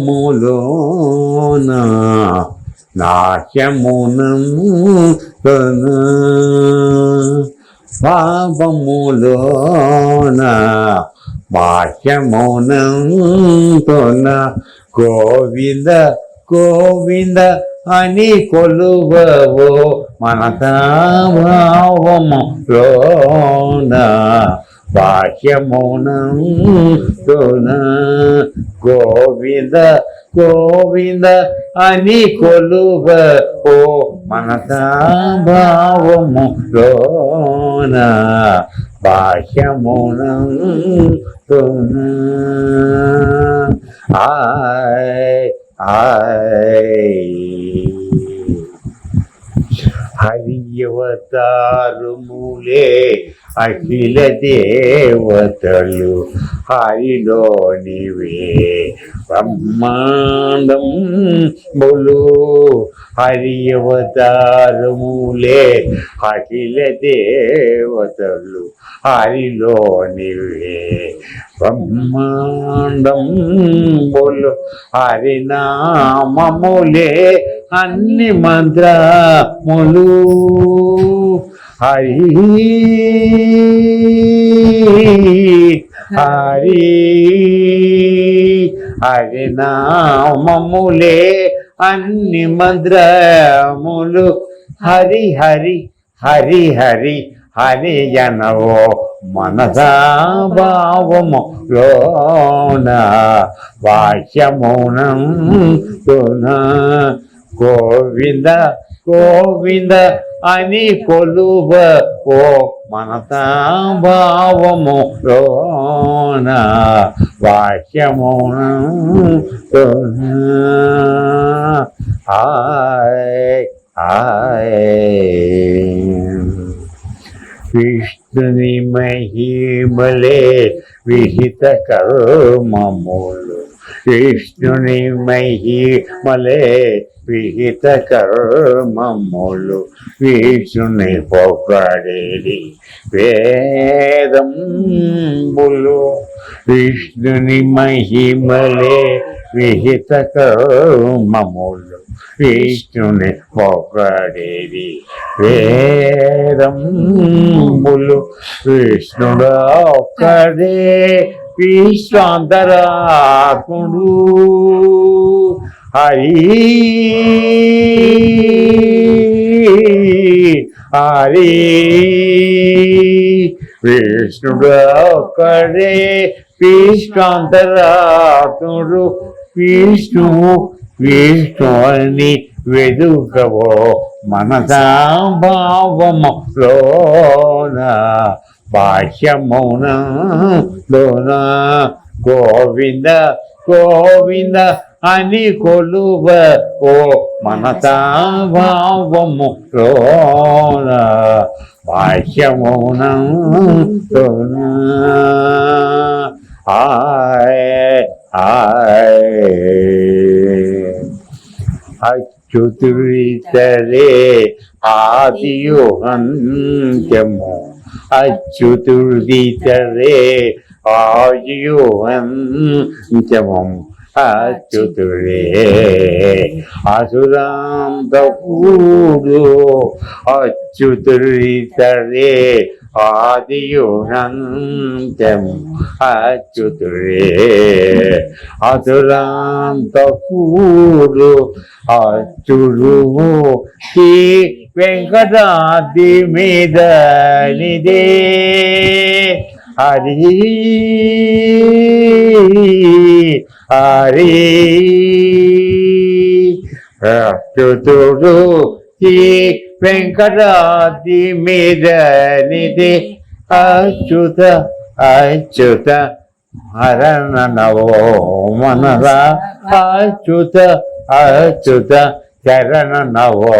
భావములోన నాశమునం భావములోన భాష్యమౌనం గోవింద గోవింద అని కొలువవో మనసాభావములోన భాష్యమౌనం తొన గోవింద గోవింద అని కొలువ ఓ మనసాభావములోన భాష్యమునం తొన ఆయ్ ఆయ్. హరియవతారుములే అఖిల దేవతలు హరిలోనివే బ్రహ్మాండం బొలు. హరియవతారములే అఖిల దేవతలు. హరిలో నివే బ్రహ్మాండం బొలు. హరినామములే అన్ని మంత్రములు హరి హరి హరినామములే అన్ని మంత్రములు. హరి హరి హరి హరి హరి అనవో మనసాభావము లోన. వాక్యమౌనం గోవింద గోవింద అని కొలువ ఓ మనసాభావము లోన వాక్యమౌనం హాయ్ హాయ్. విష్ణుని మహిమలే విహిత కర్మములు. విష్ణుని మహిమలే విహిత కర్మములు విష్ణుని పొగడేది. వేదంబులు విష్ణుని మహిమలే విహిత కర్మములు విష్ణుని పొగడేది. వేదంబులు విష్ణుడు ఒక్కడే విశ్వాంతరాత్ముడు హరి హరి విష్ణుడు ఒక్కడే విశ్వాంతరాత్ముడు విష్ణు విష్ణు అని వెదుకవో మనసాభావములోన భాష్యమౌనంలోన గోవింద గోవింద అని కొలువ ఓ మనసాభావములోన బాహ్యమౌనం ఆయ్ ఆయ్. అచ్యుతుడితరే ఆదియు అంత్యము అచ్యుతుడితరే ఆదియు అంత్యము అచ్యుతుడే అసురాంతపూడు అచ్యుతుడితరే ఆదియునంత్యము అచ్యుతుడే అసురాంతపూడు అచ్యుడు శ్రీ వెంకటాది మీద నిదే హరి హరి అచ్యుతుడు శ్రీ వెంకటాది మీద నిధి అచ్యుత అచ్యుత హరణ నవో మనరా అచ్యుత అచ్యుత చరణ నవో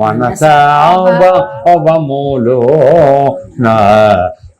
మనసాభములో నా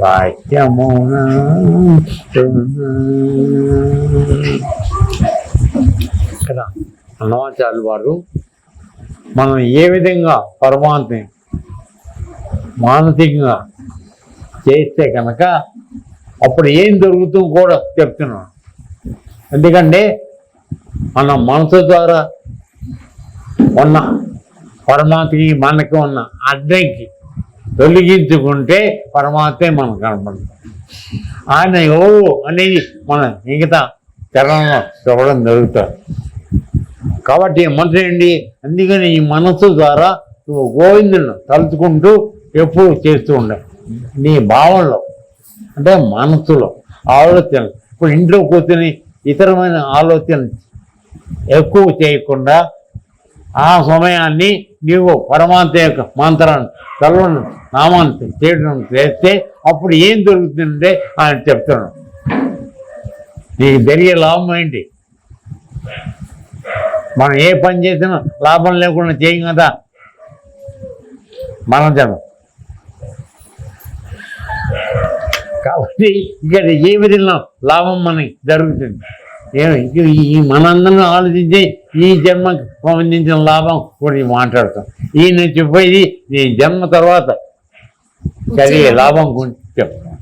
వాక్యమున కదా అన్నమాచార్యులు వారు మనం ఏ విధంగా పరమాత్మని మానసికంగా చేస్తే కనుక అప్పుడు ఏం దొరుకుతుందో కూడా చెప్తున్నాను. ఎందుకంటే మన మనసు ద్వారా ఉన్న పరమాత్మకి మనకి ఉన్న అడ్డంకి తొలగించుకుంటే పరమాత్మే మనకు కనపడతాం ఆయన ఎవరు అనేది మన మిగతా చరణంలో చూడడం జరుగుతుంది కాబట్టి మనసు ఏంటి? అందుకని ఈ మనసు ద్వారా నువ్వు గోవిందుని తలుచుకుంటూ ఎప్పుడు చేస్తూ ఉండవు నీ భావంలో అంటే మనసులో ఆలోచన ఇప్పుడు ఇంట్లో కూర్చొని ఇతరమైన ఆలోచన ఎక్కువ చేయకుండా ఆ సమయాన్ని నీవు పరమాత్మ యొక్క మంత్రాన్ని చల్లని నామాన్ని చేయడం చేస్తే అప్పుడు ఏం దొరుకుతుందంటే ఆయన చెప్తున్నాడు. నీకు జరిగే లాభం ఏంటి? మనం ఏ పని చేసినా లాభం లేకుండా చేయం కదా? మనం జనం కాబట్టి ఇక్కడ ఏ విధంగా లాభం మనకి జరుగుతుంది? ఈ మనందరం ఆలోచించి ఈ జన్మకు సంబంధించిన లాభం గురించి మాట్లాడతాం. ఈయన చెప్పేది నీ జన్మ తర్వాత కలిగే లాభం గురించి చెప్తాం.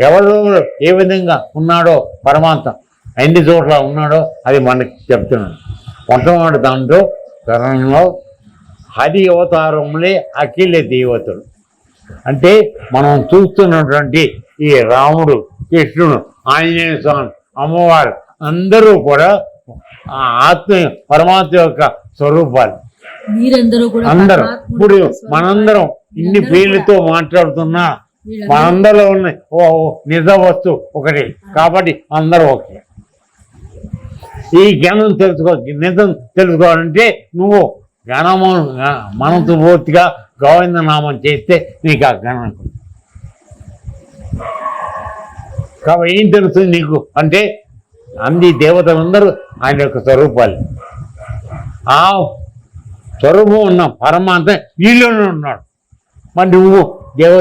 ఎవరు ఏ విధంగా ఉన్నాడో పరమాత్మ ఎన్ని చోట్ల ఉన్నాడో అది మనకి చెప్తున్నాడు. మొట్టమొదటి దాంట్లో కరణంలో హరి అవతారములే అఖిల దేవతలు. అంటే మనం చూస్తున్నటువంటి ఈ రాముడు కృష్ణుడు ఆంజనేయ స్వామి అమ్మవారు అందరూ కూడా ఆ ఆత్మ పరమాత్మ యొక్క స్వరూపాలు. మీరందరూ కూడా అందరం. ఇప్పుడు. మనందరం ఇన్ని పేర్లతో మాట్లాడుతున్నా మనందరిలో ఉన్న ఓ నిజ వస్తువు ఒకటి. కాబట్టి అందరూ ఒకే ఈ జ్ఞానం తెలుసుకో నిజం తెలుసుకోవాలంటే నువ్వు జ్ఞానము మనసు పూర్తిగా గోవింద నామం చేస్తే నీకు ఆ జ్ఞానం. కాబట్టి ఏం తెలుస్తుంది నీకు? అంటే అన్ని దేవతలందరూ ఆయన యొక్క స్వరూపాలు ఆ స్వరూపం ఉన్న పరమాత్మ వీళ్ళలోనే ఉన్నాడు మరి నువ్వు దేవ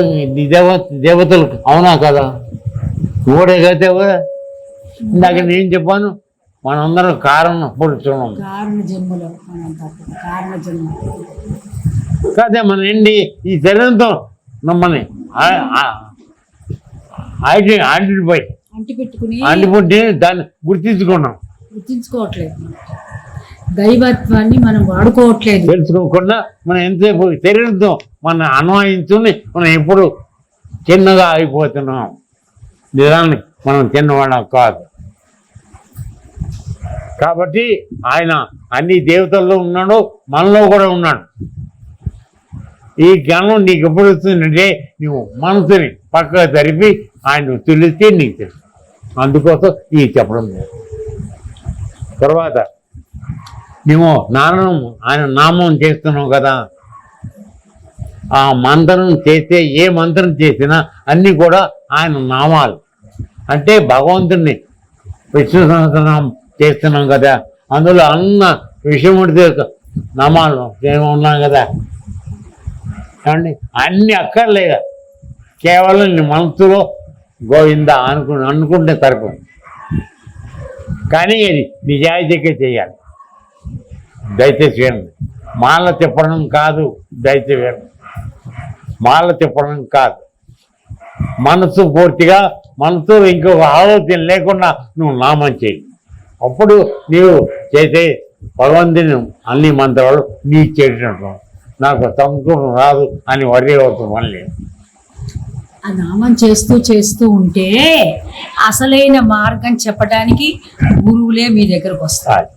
దేవ దేవతలు అవునా కదా నువ్వుడే కదా ఇందాక నేను చెప్పాను మనందరం కారణం జన్మ కాదే మన ఏంటి ఈ శరీరంతో నమ్మని ఆడి ఆడిపోయి అంటి పెట్టుకుని దాన్ని గుర్తించుకున్నాం. గుర్తించుకోవట్లేదు దైవత్వాన్ని మనం వాడుకోవట్లేదు. తెలుసుకోకుండా మనం ఎంతసేపు శరీరంతో మన అన్వయించుని మనం ఎప్పుడు చిన్నగా అయిపోతున్నాం. నిజానికి మనం చిన్నవాళ్ళం కాదు. కాబట్టి ఆయన అన్ని దేవతల్లో ఉన్నాడు మనలో కూడా ఉన్నాడు. ఈ జ్ఞానం నీకు ఎప్పుడు వస్తుందంటే నువ్వు మనసుని పక్కగా జరిపి ఆయన తెలిస్తే నీకు తెలుసు అందుకోసం ఈ చెప్పడం లేదు. తర్వాత నువ్వు నారణం ఆయన నామం చేస్తున్నావు కదా. ఆ మంత్రం చేస్తే ఏ మంత్రం చేసినా అన్నీ కూడా ఆయన నామాలు. అంటే భగవంతుడిని విష్ణు సహస్రనామం చేస్తున్నాం కదా. అందులో అన్న విషయముడి నామాలు ఉన్నాం కదా. ఏమండి? అన్ని అక్కర్లేదా కేవలం నీ మనసులో గోవింద అనుకు అనుకుంటే తరపు కానీ అది నిజాయితీగా చేయాలి. దయచేసి వినండి. మాల తిప్పడం కాదు దయచేసి వినండి. మాల తిప్పడం కాదు. మనసు పూర్తిగా మనసు ఇంకొక ఆలోచన లేకుండా నువ్వు నామం చేయి. అప్పుడు నీవు చేసే భగవంతుని అన్ని మంత్రాలు నీ చేసినట్టు నాకు సంస్కృతం రాదు అని వరి అవుతుంది మళ్ళీ. ఆ నామం చేస్తూ చేస్తూ ఉంటే అసలైన మార్గం చెప్పడానికి గురువులే మీ దగ్గరకు వస్తారు.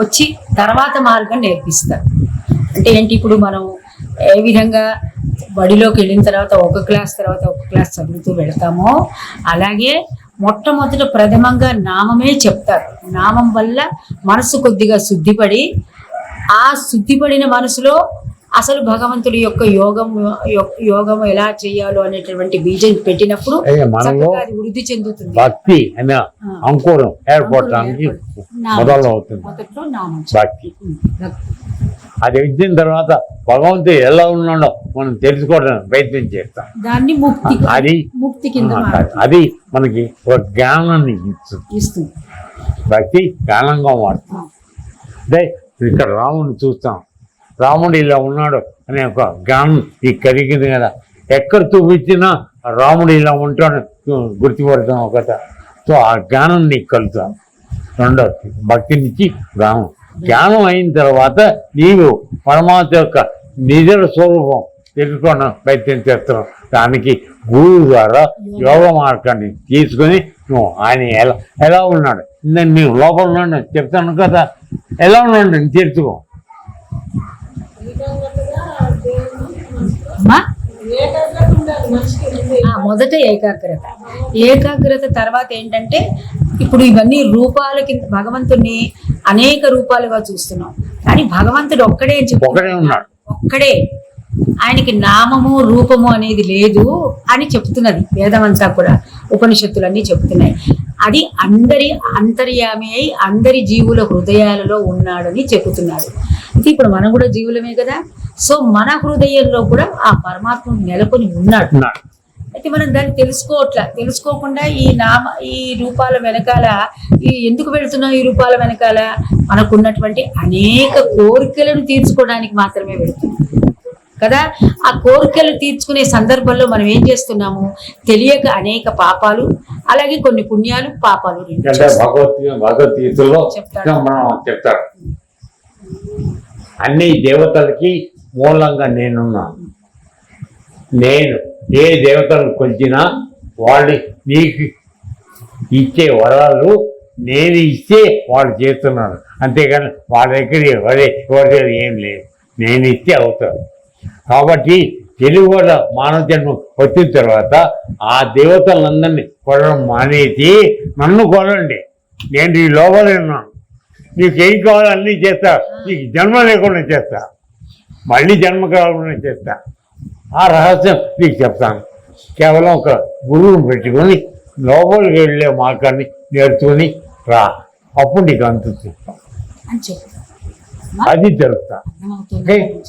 వచ్చి తర్వాత మార్గం నేర్పిస్తారు. అంటే ఏంటి? ఇప్పుడు మనం ఏ విధంగా బడిలోకి వెళ్ళిన తర్వాత ఒక క్లాస్ తర్వాత ఒక క్లాస్ చదువుతూ వెళ్తామో అలాగే మొట్టమొదట ప్రథమంగా నామమే చెప్తారు. నామం వల్ల మనసు కొద్దిగా శుద్ధిపడి ఆ శుద్ధిపడిన మనసులో అసలు భగవంతుడి యొక్క యోగం యోగం ఎలా చేయాలో అనేటువంటి బీజం పెట్టినప్పుడు అదే వృద్ధి చెందుతుంది. భక్తి అనే అంకురం ఏర్పడటానికి మొదట్లో నామం భక్తి. అది ఇచ్చిన తర్వాత భగవంతుడు ఎలా ఉన్నాడో మనం తెలుసుకోవడానికి ప్రయత్నం చేస్తాం. దాన్ని ముక్తి అది ముక్తి కింద. అది మనకి ఒక జ్ఞానాన్ని ఇస్తుంది. భక్తి జ్ఞానంగా మారుతుంది. అదే ఇక్కడ రాముడిని చూస్తాం. రాముడు ఇలా ఉన్నాడు అనే ఒక జ్ఞానం ఈ కలిగింది కదా. ఎక్కడ చూపించినా రాముడు ఇలా ఉంటాడు గుర్తుపడతాం ఒకట సో ఆ జ్ఞానం నీకు కలుగుతాం. రెండవది భక్తి నుంచి జ్ఞానం. జ్ఞానం అయిన తర్వాత నీవు పరమాత్మ యొక్క నిజ స్వరూపం తెలుసుకోవడం ప్రయత్నం చేస్తున్నావు. దానికి గురువు ద్వారా యోగ మార్గాన్ని తీసుకొని నువ్వు ఆయన ఎలా ఎలా ఉన్నాడు? నేను నీవు లోపల ఉన్నాడు చెప్తాను కదా. ఎలా ఉన్నాడు నేను తెలుసుకో. అమ్మా? ఆ, మొదట ఏకాగ్రత. ఏకాగ్రత తర్వాత ఏంటంటే ఇప్పుడు ఇవన్నీ రూపాల కింద భగవంతుణ్ణి అనేక రూపాలుగా చూస్తున్నాం. కానీ భగవంతుడు ఒక్కడే అని చెప్పి ఒక్కడే. ఆయనకి నామము రూపము అనేది లేదు అని చెప్తున్నది వేదమంతా కూడా. ఉపనిషత్తులన్నీ చెప్తున్నాయి. అది అందరి అంతర్యామి అయి అందరి జీవుల హృదయాలలో ఉన్నాడని చెబుతున్నారు. ఇది ఇప్పుడు మనం కూడా జీవులమే కదా? సో మన హృదయంలో కూడా ఆ పరమాత్మ నెలకొని ఉన్నాడు. ఉన్నాడు. అయితే మనం దాన్ని తెలుసుకోవట్లా? తెలుసుకోకుండా ఈ నామ ఈ రూపాల వెనకాల ఈ ఎందుకు వెళుతున్నాం ఈ రూపాల వెనకాల? మనకున్నటువంటి అనేక కోరికలను తీర్చుకోవడానికి మాత్రమే వెళుతున్నాం. కదా? ఆ కోరికలు తీర్చుకునే సందర్భంలో మనం ఏం చేస్తున్నాము? తెలియక అనేక పాపాలు అలాగే కొన్ని పుణ్యాలు పాపాలు భగవద్గీతలో. మనం చెప్తారు అన్ని దేవతలకి మూలంగా నేనున్నాను నేను ఏ దేవతలను కొలిచినా వాళ్ళు నీకు ఇచ్చే వరాలు నేను ఇస్తే వాళ్ళు చేస్తున్నారు. అంతేగాని వాళ్ళ దగ్గర ఎవరి ఎవరి ఏం లేదు. నేను ఇస్తే అవుతారు. కాబట్టి తెలుగు వాళ్ళ మానవ జన్మ వచ్చిన తర్వాత ఆ దేవతలందరినీ కొనడం మానేసి నన్ను కొనండి. నేను ఈ లోపలే ఉన్నాను. నీకు ఏం కావాలో అన్నీ చేస్తా. నీకు జన్మ లేకుండా చేస్తా. మళ్ళీ జన్మ కావాలని చేస్తా. ఆ రహస్యం నీకు చెప్తాను. కేవలం ఒక గురువుని పెట్టుకొని లోపలికి వెళ్ళే మార్గాన్ని నేర్చుకొని రా. అప్పుడు నీకు అంత చెప్తాను అని చెప్తాం అది తెలుస్తా అర్థమవుతుంది. ఓకే?